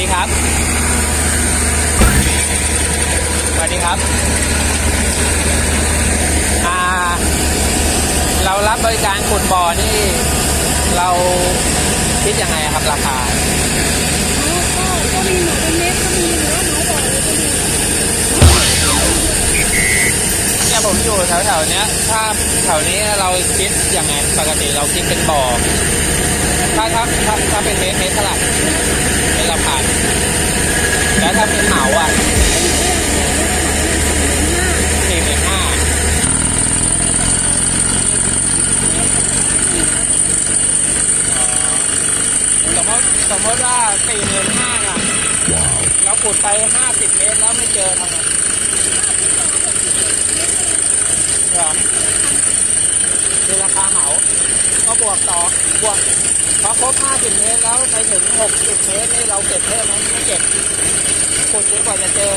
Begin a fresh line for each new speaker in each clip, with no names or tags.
ดีครับ สวัสดีครับเรารับบริการขุดบ่อนี่ เราคิดยังไงครับราคา
ก็มีหเนี่อยู่
ยผมอยู่แถวๆเนี้ย ถ้าแถวนี้เราคิดยังไง ปกติเราคิดเป็นบ่อ ถ้าถ้าถ้าถ้าเป็นเมตรเมตรเท่าไหร่ แล้วถ้าเป็นเหมาอะสี่หมื่นห้าสมมติสมมติว่าสี่หมื่นห้าอะเราขุดไปห้าสิบเมตรแล้วไม่เจอทำไงคือราคาเหมา ก็บวกต่อบวก พอครบ 50 เมตรแล้วไปถึง 60 เมตรนี่เราเก็บเพิ่มไหมไม่เก็บขุดจนกว่าจะเจอ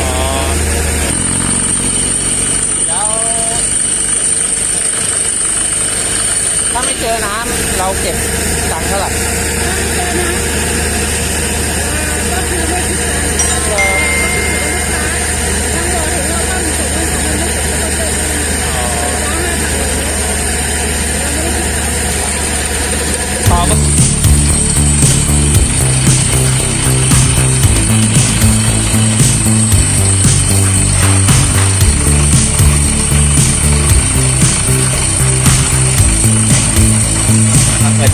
อ๋อแล้วถ้าไม่เจอน้ำเราเก็บตังเท่าไหร่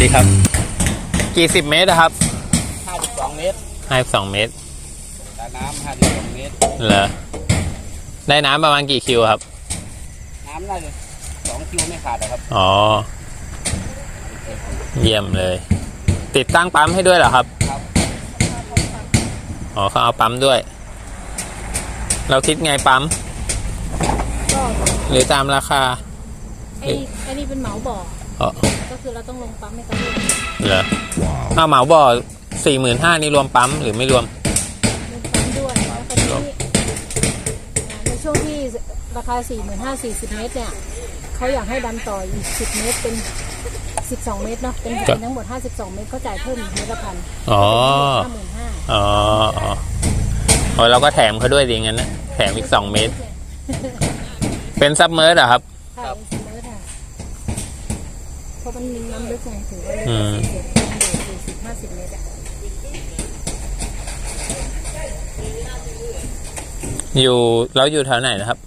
ดี
ครับ กี่สิบเมตรอะครับ
52 เมตร
ห้าสองเมตร
แต่น้ำ52 เมตร
เหรอ ได้น้ำประมาณกี่คิวครับ
น้ำน่าจะ2คิวไม่ขาดนะครับ
อ๋อ เยี่ยมเลย ติดตั้งปั๊มให้ด้วยเหรอครับ
ครับ
อ๋อเขาเอาปั๊มด้วย เราคิดไงปั๊ม
ก็
หรือตามราคา
ไอ้ไอ้นี่เป็นเหมาบ่อ
อ๋อ
ก็คือเราต้องลงปั๊มให้เขาด้วย
เหรอเอาเหมาบ่อสี่หมื่นห้านี่รวมปั๊มหรือไม่รวม
ลงปั๊มด้วยแล้วตอนนี้อ่าในช่วงที่ราคา 4 5 0 0 0 40 เมตรเนี่ยเขาอยากให้ดันต่ออีก 10 เมตรเป็น 12 เมตรเนาะเป็น
ครับ
ทั้งหมด 52 เมตรก็จ่ายเพิ่มอีกเมตรละพัน
อ๋อ
ห้าหมื่นห้า
อ๋ออ๋ออ๋อเราก็แถมเขาด้วยดีงั้นนะแถมอีกสองเมตร เป็นซับเมอร์เหรอครับ
ค่ะเป็น10เมตรค่ะเพ ราะมันมีน้ำลึกไงถือว่า
อืม
สี่สิบห้าสิบเมตรอะ
อยู่เราอยู่แถวไหนนะครับ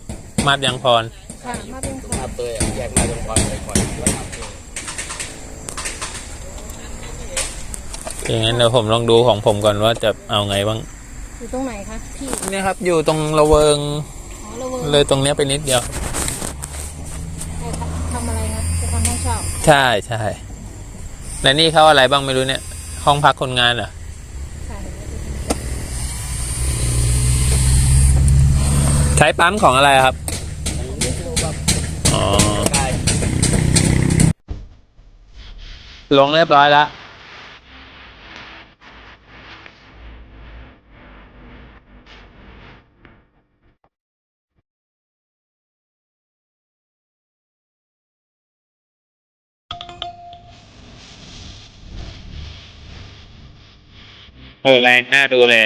มาบยังพร
ค่ะมาเป็นค
มาเตยแยกมาตรงก่อนเลยก่อนแล้วมาเตย
อย่างนั้นเดี๋ยวผมลองดูของผมก่อนว่าจะเอาไงบ้าง
อยู่ตรงไหนคะพี่
เนี่ยครับ อยู่ตรงระเวิง
อ๋อระเวิร์
เลยตรงเนี้ยไปนิดเดียว
ทำอะไรนะจะทำ ช่
ใช่ใช่และนี่เขาอะไรบ้างไม่รู้เนี่ย ห้องพักคนงานเหรอ
ค่ะ
ใช้ปั๊มของอะไรครับอ๋อลงเรียบร้อยแล้ว เออแรงน่าดูเลย